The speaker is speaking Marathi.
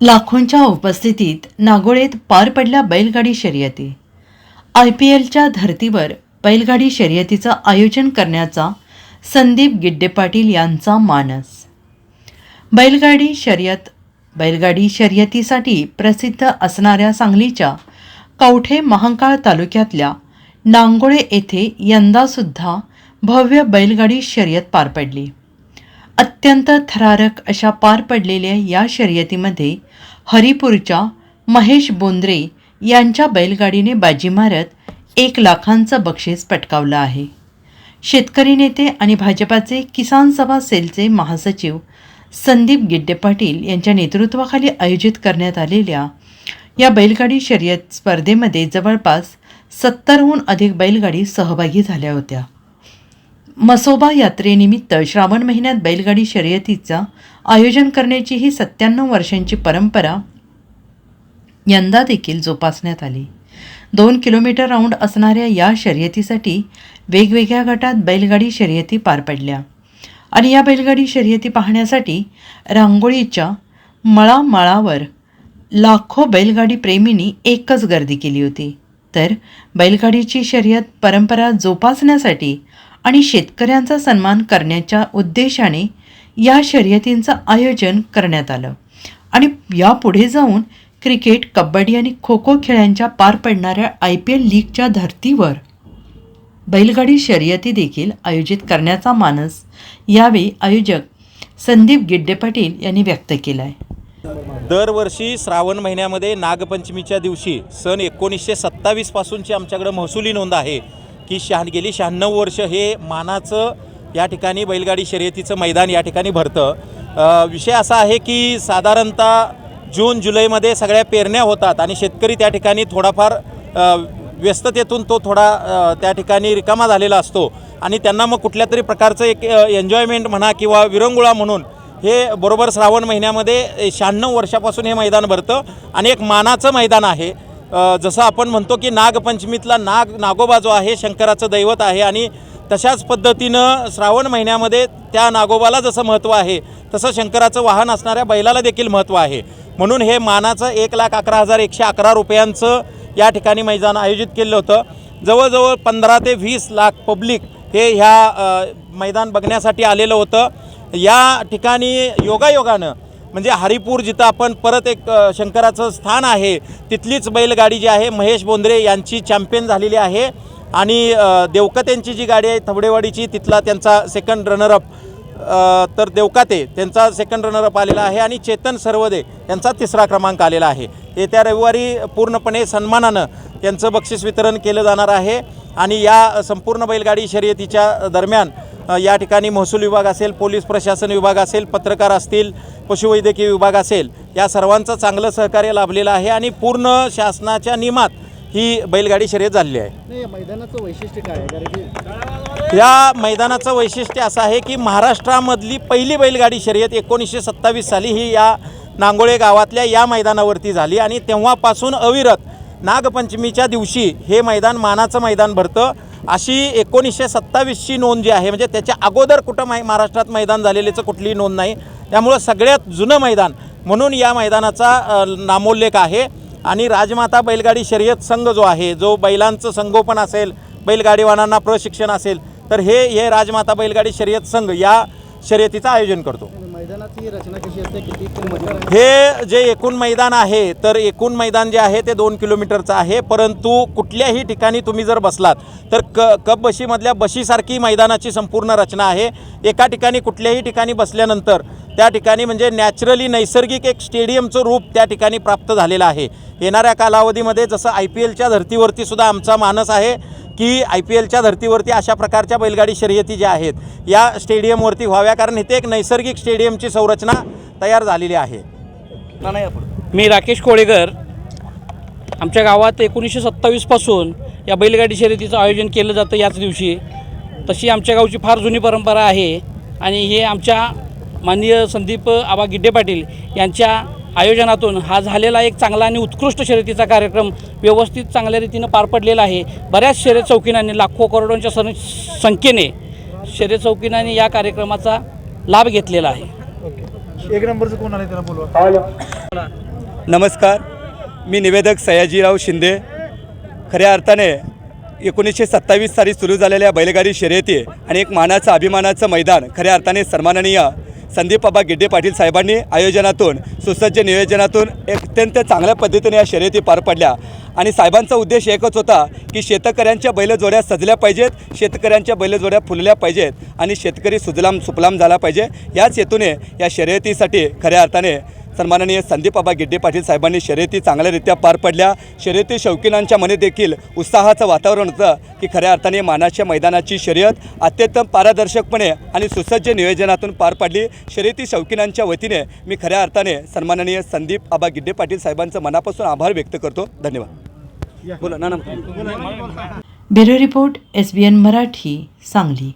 लाखोंच्या उपस्थितीत नागोळेत पार पडल्या बैलगाडी शर्यती. आय पी एलच्या धर्तीवर बैलगाडी शर्यतीचं आयोजन करण्याचा संदीप गिड्डे पाटील यांचा मानस. बैलगाडी शर्यत बैलगाडी शर्यतीसाठी प्रसिद्ध असणाऱ्या सांगलीच्या कवठे महांकाळ तालुक्यातल्या नांगोळे येथे यंदासुद्धा भव्य बैलगाडी शर्यत पार पडली. अत्यंत थरारक अशा पार पडलेल्या या शर्यतीमध्ये हरिपूरच्या महेश बोंद्रे यांच्या बैलगाडीने बाजी मारत एक लाखांचं बक्षीस पटकावलं आहे. शेतकरी नेते आणि भाजपाचे किसान सभा सेलचे महासचिव संदीप गिड्डे पाटील यांच्या नेतृत्वाखाली आयोजित करण्यात आलेल्या या बैलगाडी शर्यत स्पर्धेमध्ये जवळपास सत्तरहून अधिक बैलगाडी सहभागी झाल्या होत्या. मसोबा यात्रेनिमित्त श्रावण महिन्यात बैलगाडी शर्यतीचं आयोजन करण्याची ही सत्त्याण्णव वर्षांची परंपरा यंदा देखील जोपासण्यात आली. दोन किलोमीटर राऊंड असणाऱ्या या शर्यतीसाठी वेगवेगळ्या गटात बैलगाडी शर्यती पार पडल्या. आणि या बैलगाडी शर्यती पाहण्यासाठी रांगोळीच्या मळामळावर लाखो बैलगाडी प्रेमींनी एकच गर्दी केली होती. तर बैलगाडीची शर्यत परंपरा जोपासण्यासाठी आणि शेतकऱ्यांचा सन्मान करण्याच्या उद्देशाने या शर्यतींचं आयोजन करण्यात आलं. आणि यापुढे जाऊन क्रिकेट कबड्डी आणि खो खो खेळांच्या पार पडणाऱ्या आय पी एल लीगच्या धर्तीवर बैलगाडी शर्यती देखील आयोजित करण्याचा मानस यावेळी आयोजक संदीप गिड्डे पाटील यांनी व्यक्त केला आहे दरवर्षी श्रावण महिन्यामध्ये नागपंचमीच्या दिवशी सन एकोणीसशे सत्तावीसपासूनची आमच्याकडं महसुली नोंद आहे. की शहा गेली. शहाण्णव वर्ष हे मानाचं या ठिकाणी बैलगाडी शर्यतीचं मैदान या ठिकाणी भरतं. विषय असा आहे की साधारणतः जून जुलैमध्ये सगळ्या पेरण्या होतात आणि शेतकरी त्या ठिकाणी थोडाफार व्यस्ततेतून तो थोडा त्या ठिकाणी रिकामा झालेला असतो. आणि त्यांना मग कुठल्या तरी प्रकारचं एक एन्जॉयमेंट म्हणा किंवा विरंगुळा म्हणून हे बरोबर श्रावण महिन्यामध्ये शहाण्णव वर्षापासून हे मैदान भरतं. आणि एक मानाचं मैदान आहे. जसं आपण म्हणतो की नागपंचमीतला नाग नागोबा जो आहे शंकराचं दैवत आहे आणि तशाच पद्धतीनं श्रावण महिन्यामध्ये त्या नागोबाला जसं महत्त्व आहे तसं शंकराचं वाहन असणाऱ्या बैलाला देखील महत्त्व आहे. म्हणून हे मानाचं एक लाख अकरा हजार एकशे अकरा रुपयांचं या ठिकाणी मैदान आयोजित केलं होतं. जवळजवळ पंधरा ते वीस लाख पब्लिक हे ह्या मैदान बघण्यासाठी आलेलं होतं. या ठिकाणी योगायोगानं म्हणजे हरिपूर जिथं आपण परत एक शंकराचं स्थान आहे तिथलीच बैलगाडी जी आहे महेश बोंद्रे यांची चॅम्पियन झालेली आहे. आणि देवकात्यांची जी गाडी आहे थबडेवाडीची तिथला त्यांचा सेकंड रनरअप तर देवकाते त्यांचा सेकंड रनरअप आलेला आहे आणि चेतन सर्वदे यांचा तिसरा क्रमांक आलेला आहे. येत्या रविवारी पूर्णपणे सन्मानानं त्यांचं बक्षीस वितरण केलं जाणार आहे. आणि या संपूर्ण बैलगाडी शर्यतीच्या दरम्यान या ठिकाणी महसूल विभाग असेल पोलीस प्रशासन विभाग असेल पत्रकार असतील पशुवैद्यकीय विभाग असेल या सर्वांचं चांगलं सहकार्य लाभलेलं आहे आणि पूर्ण शासनाच्या नियमात ही बैलगाडी शर्यत झालेली आहे. मैदानाचं वैशिष्ट्य काय आहे? कारण या मैदानाचं वैशिष्ट्य असं आहे की महाराष्ट्रामधली पहिली बैलगाडी शर्यत एकोणीसशे सत्तावीस साली ही या नांगोळे गावातल्या या मैदानावरती झाली आणि तेव्हापासून अविरत नागपंचमीच्या दिवशी हे मैदान मानाचं मैदान भरतं. अशी एकोणीसशे सत्तावीसची नोंद जी आहे म्हणजे त्याच्या अगोदर कुठं मै महाराष्ट्रात मैदान झालेल्याचं कुठलीही नोंद नाही. त्यामुळं सगळ्यात जुनं मैदान म्हणून या मैदानाचा नामोल्लेख आहे. आणि राजमाता बैलगाडी शर्यत संघ जो आहे जो बैलांचं संगोपन असेल बैलगाडीवानांना प्रशिक्षण असेल तर हे हे राजमाता बैलगाडी शर्यत संघ या शर्यतीचं आयोजन करतो. हे जे एकूण मैदान आहे तर एकूण मैदान जे आहे ते दोन किलोमीटरचं आहे. परंतु कुठल्याही ठिकाणी तुम्ही जर बसलात तर क कप बशीमधल्या बशीसारखी मैदानाची संपूर्ण रचना आहे. एका ठिकाणी कुठल्याही ठिकाणी बसल्यानंतर त्या ठिकाणी म्हणजे नॅचरली नैसर्गिक एक स्टेडियमचं रूप त्या ठिकाणी प्राप्त झालेलं आहे. येणाऱ्या कालावधीमध्ये जसं आय पी एलच्या धर्तीवरती सुद्धा आमचा मानस आहे की आय पी एलच्या धर्तीवरती अशा प्रकारच्या बैलगाडी शर्यती ज्या आहेत या स्टेडियमवरती व्हाव्या कारण इथे एक नैसर्गिक स्टेडियमची संरचना तयार झालेली आहे. मी राकेश कोळेकर आमच्या गावात एकोणीसशे सत्तावीसपासून या बैलगाडी शर्यतीचं आयोजन केलं जातं याच दिवशी. तशी आमच्या गावची फार जुनी परंपरा आहे आणि हे आमच्या माननीय संदीप आबा गिड्डे पाटील यांच्या आयोजनातून हा झालेला एक चांगला आणि उत्कृष्ट शर्यतीचा कार्यक्रम व्यवस्थित चांगल्या रीतीनं पार पडलेला आहे. बऱ्याच शर्यत चौकीनांनी लाखो करोडोंच्या सं संख्येने शर्यत चौकीनांनी या कार्यक्रमाचा लाभ घेतलेला आहे. एक नंबरचं कोण आलं त्याला बोलवा? नमस्कार. मी निवेदक सयाजीराव शिंदे. खऱ्या अर्थाने एकोणीसशे सत्तावीस साली सुरू झालेल्या बैलगाडी शर्यती आणि एक मानाचं अभिमानाचं मैदान खऱ्या अर्थाने सन्माननीय संदीप बाबा गिड्डे पाटील साहेबांनी आयोजनातून सुसज्ज नियोजनातून अत्यंत चांगल्या पद्धतीने या शर्यती पार पडल्या. आणि साहेबांचा उद्देश एकच होता की शेतकऱ्यांच्या बैलजोड्या सजल्या पाहिजेत शेतकऱ्यांच्या बैलजोड्या फुलल्या पाहिजेत आणि शेतकरी सुजलाम सुफलाम झाला पाहिजे. याच हेतूने या शर्यतीसाठी खऱ्या अर्थाने सन्माननीय संदीपबाबा गिड्डे पाटील साहेबांनी शर्यती चांगल्यारीत्या पार पडल्या. शर्यती शौकीनांच्या मने देखील उत्साहाचं वातावरण होतं की खऱ्या अर्थाने मानाच्या मैदानाची शर्यत अत्यंत पारदर्शकपणे आणि सुसज्ज नियोजनातून पार पाडली. शर्यती शौकीनांच्या वतीने मी खऱ्या अर्थाने सन्माननीय संदीप आबा गिड्डे पाटील साहेबांचं मनापासून आभार व्यक्त करतो. धन्यवाद. बोला ना bureau report S N Marathi Sangli.